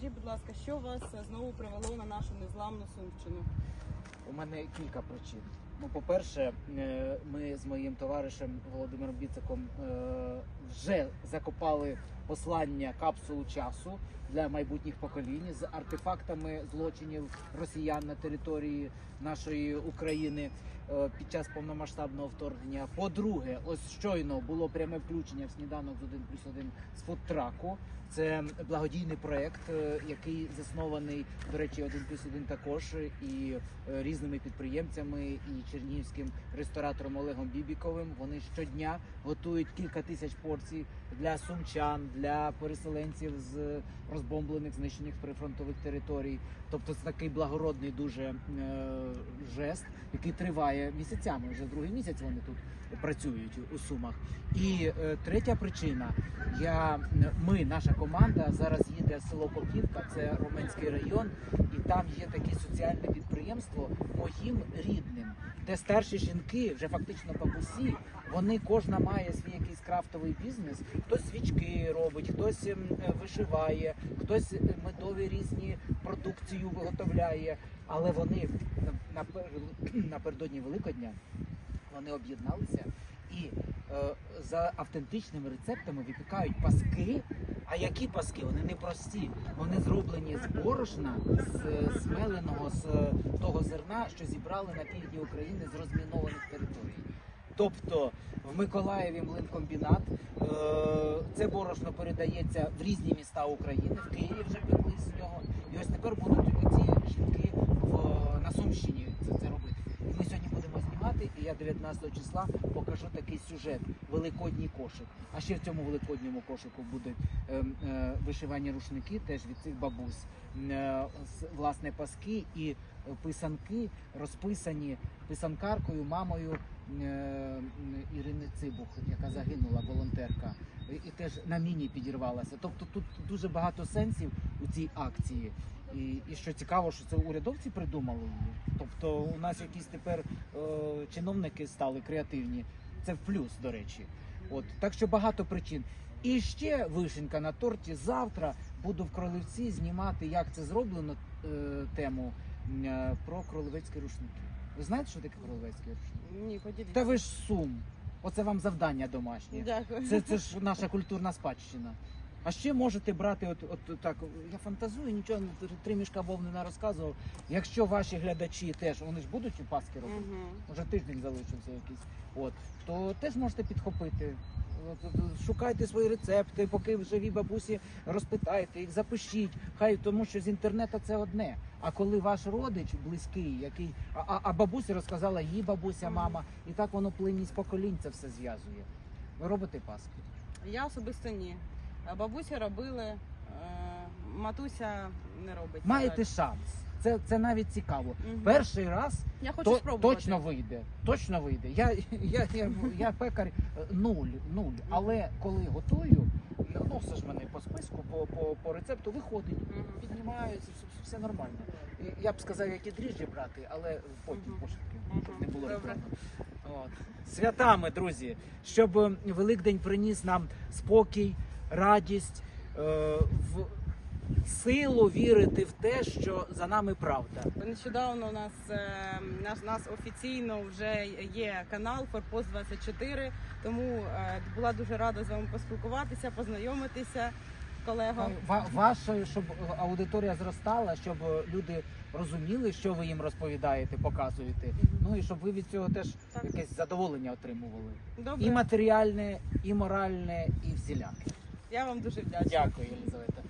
Скажіть, будь ласка, що вас е, знову привело на нашу незламну Сумщину? У мене кілька причин. Ну, по-перше, е, ми з моїм товаришем Володимиром Біциком е, вже закопали послання капсулу часу для майбутніх поколінь з артефактами злочинів росіян на території нашої України е, під час повномасштабного вторгнення. По-друге, ось щойно було пряме включення в сніданок з 1 плюс 1 з фудтраку. Це благодійний проект, е, який заснований, до речі, 1 плюс 1 також і е, різними підприємцями і чернігівським ресторатором Олегом Бібіковим. Вони щодня готують кілька тисяч порцій для сумчан, для переселенців з розбомблених, знищених прифронтових територій. Тобто це такий благородний дуже е, жест, який триває місяцями. Вже другий місяць вони тут працюють у Сумах. І е, третя причина: я ми, наша команда, зараз їде в село Поківка, це Роменський район, і там є таке соціальне підприємство моїм рідним, де старші жінки, вже фактично бабусі, вони кожна має свій якийсь крафтовий бізнес. Хтось свічки робить, хтось ем, вишиває, хтось е, медові різні продукцію виготовляє. Але вони на- напер- напередодні Великодня вони об'єдналися і е, за автентичними рецептами випікають паски. А які паски? Вони не прості. Вони зроблені з борошна, з змеленого з е, того зерна, що зібрали на півдні України з розмінованих територій. Тобто в Миколаєві млинкомбінат е, це борошно передається в різні міста України. В Києві вже пекли з нього. І ось тепер будуть ці жінки в, на Сумщині це, це робити. І ми сьогодні будемо знімати, і я 19 числа покажу такий сюжет Великодній кошик. А ще в цьому великодньому кошику будуть е, е, вишивані рушники, теж від цих бабусь, е, власне паски і е, писанки розписані писанкаркою, мамою е, Ірини Цибух, яка загинула, волонтерка, і і теж на міні підірвалася. Тобто тут дуже багато сенсів у цій акції. І, і що цікаво, що це урядовці придумали її. Тобто у нас якісь тепер е, чиновники стали креативні. Це в плюс, до речі. От так що багато причин. І ще вишенька на торті. Завтра буду в Кролевці знімати, як це зроблено е, тему е, про кролевецькі рушники. Ви знаєте, що таке кролевецькі рушники? Ні, поділіться. Та ви ж сум. Оце вам завдання домашнє. Дякую. Це, це ж наша культурна спадщина. А ще можете брати, от, от так, я фантазую, нічого не- три мішка вовни не розказував. Якщо ваші глядачі теж, вони ж будуть у Паски робити, Мгм. вже тиждень залишився якийсь, от, то теж можете підхопити. От, от, Шукайте свої рецепти, поки живі бабусі розпитайте їх, запишіть. Хай тому, що з інтернету це одне. А коли ваш родич близький, який а, а, а бабусі розказала її бабуся, мама, і так воно плинність поколінь це все зв'язує. Ви робите паски? Я особисто ні. А Бабуся робили, е, матуся не робить. Маєте шанс. Це, це навіть цікаво. Мгм. Перший раз Я хочу то, спробувати. точно вийде. Точно вийде. Я, я, я, я пекар е, нуль, нуль. Але коли готую, ну все ж мене по списку, по, по, по рецепту виходить, піднімаються, все, все нормально. Я б сказав, які дріжджі брати, але потім пошуки, щоб не було реклами. От. Святами, друзі, щоб Великдень приніс нам спокій, радість, е, в силу вірити в те, що за нами правда. Нещодавно у нас е, наш нас офіційно вже є канал Форпост 24 тому е, була дуже рада з вами поспілкуватися, познайомитися, колего. Ва- Ваше, щоб аудиторія зростала, щоб люди розуміли, що ви їм розповідаєте, показуєте. Ну і щоб ви від цього теж Так. якесь задоволення отримували. Добре, І матеріальне, і моральне, і всіляке. Я вам дуже вдячна. Дякую, Єлизавета.